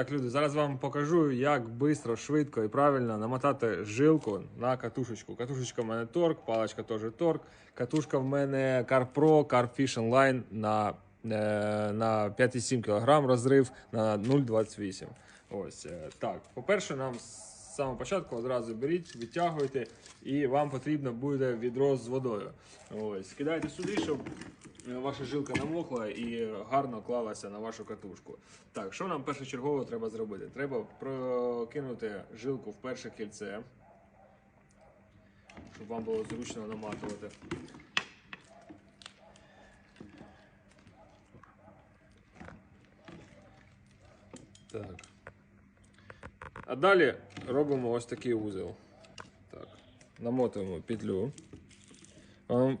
Так, люди, зараз вам покажу, як швидко, швидко і правильно намотати жилку на катушечку. Катушечка в мене торк, паличка теж торк. Катушка в мене CarPro, CarFish Online на, е, на 5,7 кг розрив на 0,28. Ось е, так. По-перше, нам з самого початку одразу беріть, відтягуйте, і вам потрібно буде відро з водою. Ось, кидайте сюди, щоб ваша жилка намокла і гарно клалася на вашу катушку. Так, що нам першочергово треба зробити? Треба прокинути жилку в перше кільце, щоб вам було зручно наматувати. Так. А далі робимо ось такий узел. Так. Намотуємо петлю.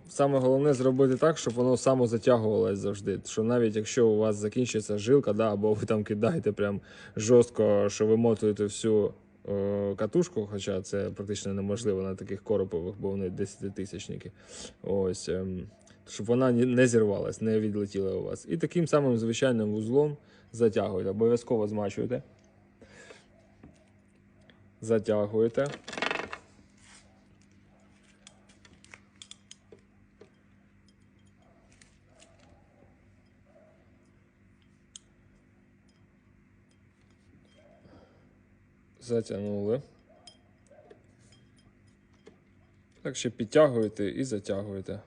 Саме головне зробити так, щоб воно само затягувалось завжди. Що навіть якщо у вас закінчиться жилка, да, або ви там кидаєте прям жорстко, що вимотуєте всю е, катушку, хоча це практично неможливо на таких коропових, бо вони 10-тисячники. Ось, ем, щоб вона не зірвалась, не відлетіла у вас. І таким самим звичайним вузлом затягуєте. Обов'язково змачуєте. Затягуєте. Затягнули. Так ще підтягуєте і затягуєте.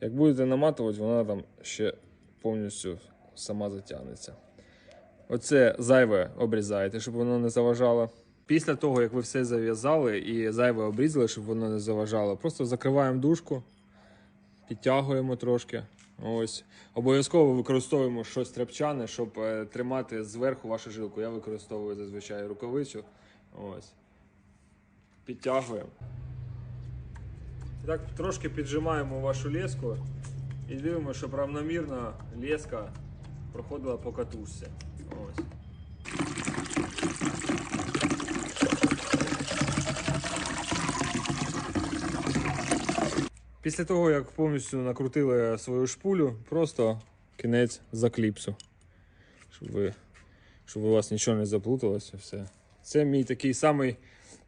Як будете наматувати, вона там ще повністю сама затягнеться. Оце зайве обрізаєте, щоб воно не заважало. Після того, як ви все зав'язали і зайве обрізали, щоб воно не заважало, просто закриваємо дужку, підтягуємо трошки. Ось. Обов'язково використовуємо щось тряпчане, щоб е, тримати зверху вашу жилку. Я використовую зазвичай рукавицю. Ось. Підтягуємо. Так трошки піджимаємо вашу леску і дивимося, щоб равномірно леска проходила по катушці. Ось. Після того, як повністю накрутили свою шпулю, просто кінець закліпсу. Щоб, ви, щоб у вас нічого не заплуталося. Все. Це мій такий самий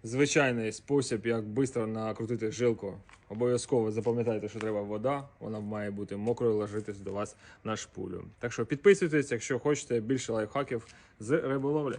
звичайний спосіб, як швидко накрутити жилку. Обов'язково запам'ятайте, що треба вода, вона має бути мокрою ложитись до вас на шпулю. Так що підписуйтесь, якщо хочете більше лайфхаків з риболовлі.